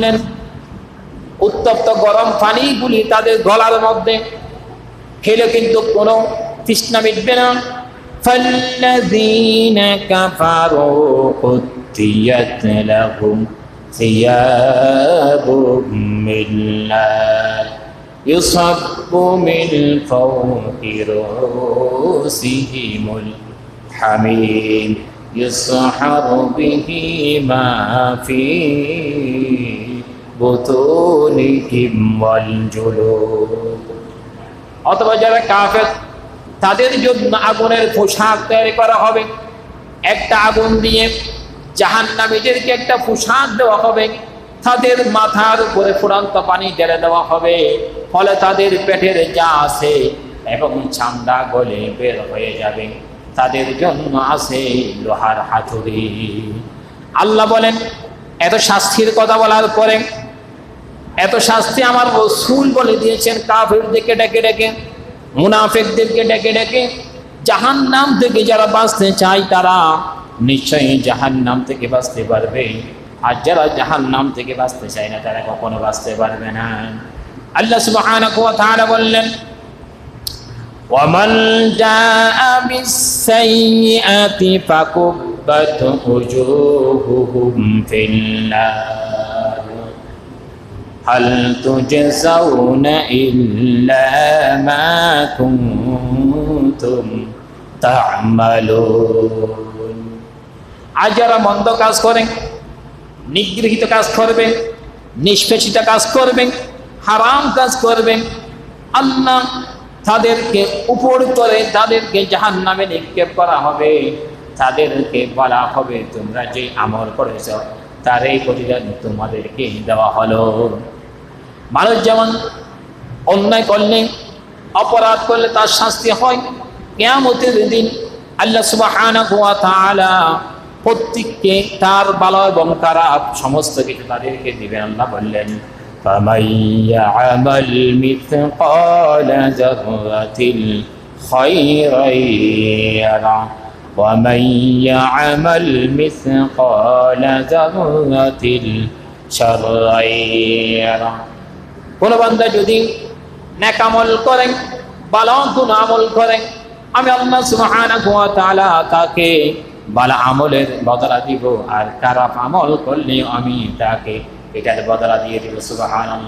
করলেন উত্তপ্ত গরম পানিগুলি তাদের গলার মধ্যে খেলে কিন্তু কোনো তৃষ্ণা মিটবে না فالذين كفروا قتيت لهم ثياب من نار يصب من فوق رؤوسهم الحميم يسحر به ما অথবা যারা কাফের, তাদের জন্য আগুনের পোশাক তৈরি করা হবে। একটা আগুন দিয়ে জাহান্নামীদেরকে একটা পোশাক দেওয়া হবে। তাদের মাথার উপরে ফুরান্ত পানি ঢেলে দেওয়া হবে। ফলে তাদের পেটের যা আছে এবং চামড়া গলে বের হয়ে যাবে। তাদের জন্য আছে লোহার হাতুড়ি। আল্লাহ বলেন, এত শাস্তির কথা বলার পরে এত শাস্তি আমার রসুল বলে দিয়েছেন কাফেরদেরকে ডেকে ডেকে মুনাফেকদেরকে ডেকে ডেকে জাহান নাম থেকে যারা বাঁচতে চায় তারা নিশ্চয়ই জাহান নাম থেকে বাঁচতে পারবে আর যারা জাহান নাম থেকে বাঁচতে চায় না তারা কখনো বাঁচতে পারবে না আল্লাহ সুবহানাহু ওয়া তাআলা বললেন ومن جاء بالسيئة فكبت وجوههم في النار هل تجزون إلا ما كنتم تعملون আজ যারা মন্দ কাজ করেন নিগৃহীত কাজ করবেন নিষ্পেষিত কাজ করবেন হারাম কাজ করবেন আল্লাহ তাদেরকে উপর করে তাদেরকে জাহান নামে নিক্ষেপ করা হবে তাদেরকে বলা হবে তোমরা যে আমল করেছ তার এই প্রতিদান তোমাদেরকে দেওয়া হলো মানুষ যেমন অন্যায় করলে অপরাধ করলে তার শাস্তি হয় কেয়ামতের দিন আল্লাহ সুবহানাহু ওয়া তাআলা প্রত্যেককে তার ভালো এবং খারাপ সমস্ত কিছু তাদেরকে দিবেন আল্লাহ বললেন فمن يعمل مثقال ذرة خيرا يره ومن يعمل مثقال ذرة شرا يره কোন বান্দা যদি নেকামল করেন ভালো গুণ আমল করেন আমি আল্লাহ সুবহানাহু ওয়া তাআলা তাকে ভালো আমলের বদলা দিব আর খারাপ আমল করলে আমি তাকে এটার বদলা দিয়ে দিব সুবহানাল্লাহ